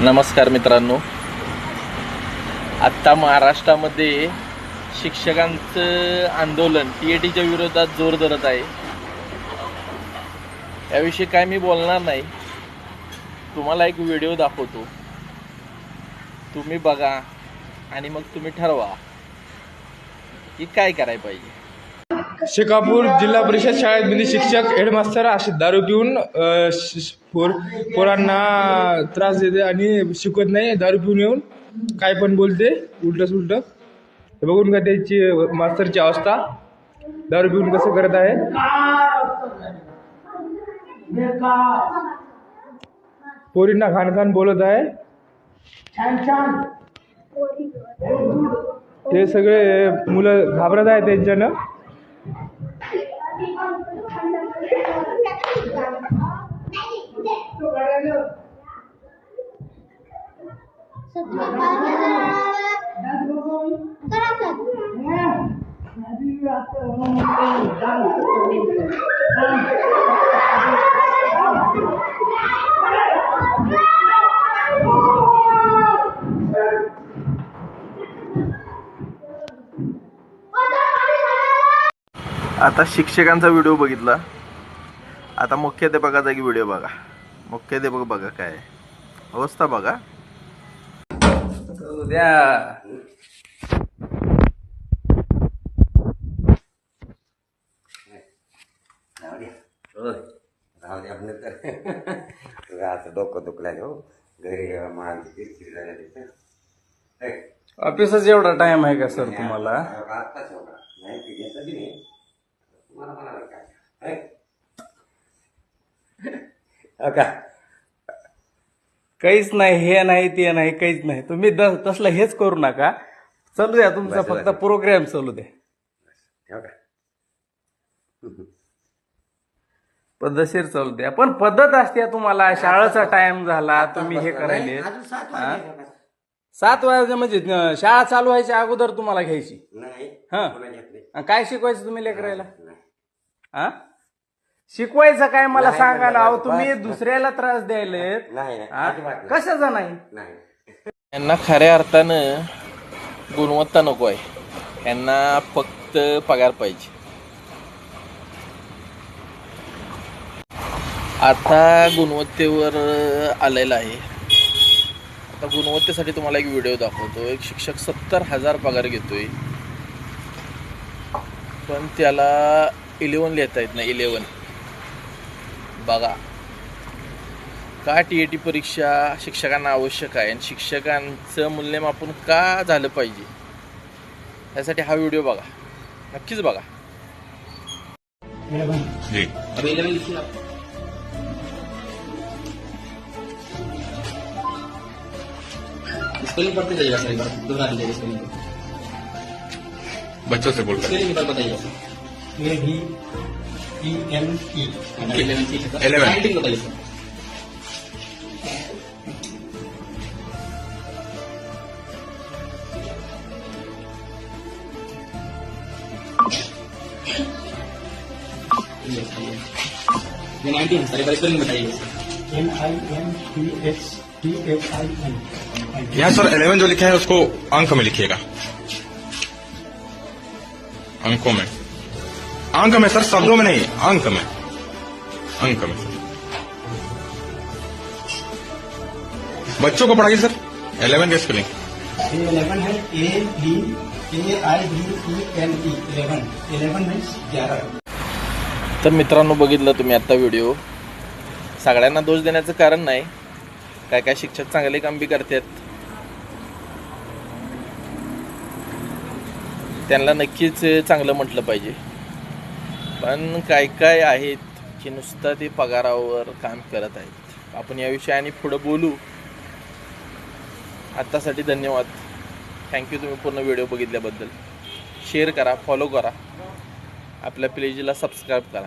नमस्कार मित्रांनो. आत्ता महाराष्ट्रामध्ये शिक्षकांचं आंदोलन टी ए टीच्या विरोधात जोर धरत आहे. याविषयी काय मी बोलणार नाही. तुम्हाला एक व्हिडिओ दाखवतो. तुम्ही बघा आणि मग तुम्ही ठरवा. की काय करायला पाहिजे? शेखापूर जिल्हा परिषद शाळेत शिक्षक हेडमास्तर असे दारू पिऊन अ, श- श- पोर पोरांना त्रास देते आणि शिकवत नाही दारू पिऊन येऊन काय पण बोलते उलट. सुलट हे बघून का त्याची मास्तरची अवस्था? दारू पिऊन कसं करत आहे? पोरींना खान खान बोलत आहे. हे सगळे मुलं घाबरत आहे त्यांच्यानं. आता शिक्षकांचा व्हिडिओ बघितला. आता मुख्याध्यापकाचा एक व्हिडिओ बघा. मुख्याध्यापक बघा काय. अवस्था बघा. उद्या. राहू द्या. डोकं हो. घरी माणसं किरकिर झाल्या तिथं. हे, ऑफिसच एवढा टाइम आहे का सर तुम्हाला? आत्ताच एवढा नाही ते घेतलं बी नाही तुम्हाला म्हणाला काय हे? हो का? काहीच नाही हे नाही ते नाही काहीच नाही. तुम्ही तसलं हेच करू नका. चालू द्या तुमचा फक्त. प्रोग्राम चालू द्या. का? पद्धतशीर चालू द्या. पण पद्धत असते तुम्हाला. शाळेचा टाइम झाला तुम्ही हे करायले. सात हा? वाजता म्हणजे शाळा चालू व्हायच्या अगोदर तुम्हाला घ्यायची. हा. काय शिकवायचं तुम्ही लेकरायला. हा? शिकवायचं काय मला नाही, सांगा ना? अहो तुम्ही बस. दुसऱ्याला त्रास द्यायले नाही नाही अजिबात नाही. कशाचा नाही? नाही. यांना खऱ्या अर्थानं गुणवत्ता नको आहे. यांना फक्त पगार पाहिजे. आता गुणवत्तेवर आलेला आहे. आता गुणवत्तेसाठी तुम्हाला एक व्हिडिओ दाखवतो. एक शिक्षक सत्तर हजार पगार घेतोय. पण त्याला इलेवन लिहिता येत नाही इलेवन बघा. का टी ए टी परीक्षा शिक्षकांना आवश्यक आहे? आणि शिक्षकांचं मूल्यमापन का झालं पाहिजे? यासाठी हा व्हिडिओ बघा. नक्कीच बघा. बच्चों से बोलकर स्पेलिंग एक sir E M E eleven ठीक सर 11 नाइनटीन बताइए सर नाइनटीन सर एक बार स्पेलिंग बताइए N I N T H T H I N यहाँ सर 11 जो लिखा है उसको अंक में लिखिएगा। अंकों में। अंक में सर शब्दों में नहीं अंक में अंक में बच्चों को पढ़ाइए सर। 11 का स्पेलिंग। इलेवन है A B A I B E N E eleven eleven means ग्यारह। तर मित्रांनो बघितलं तुम्ही आत्ता व्हिडिओ सगळ्यांना दोष देण्याचं कारण नाही. काय काय शिक्षक चांगले काम बी करतात. त्यांना नक्कीच चांगलं म्हटलं पाहिजे. पण काय काय आहेत की नुसतं ते पगारावर काम करत आहेत. आपण या विषयाने पुढं बोलू. आत्तासाठी धन्यवाद. थँक्यू तुम्ही पूर्ण व्हिडिओ बघितल्याबद्दल. शेअर करा फॉलो करा. आपल्या पेजला सबस्क्राईब करा.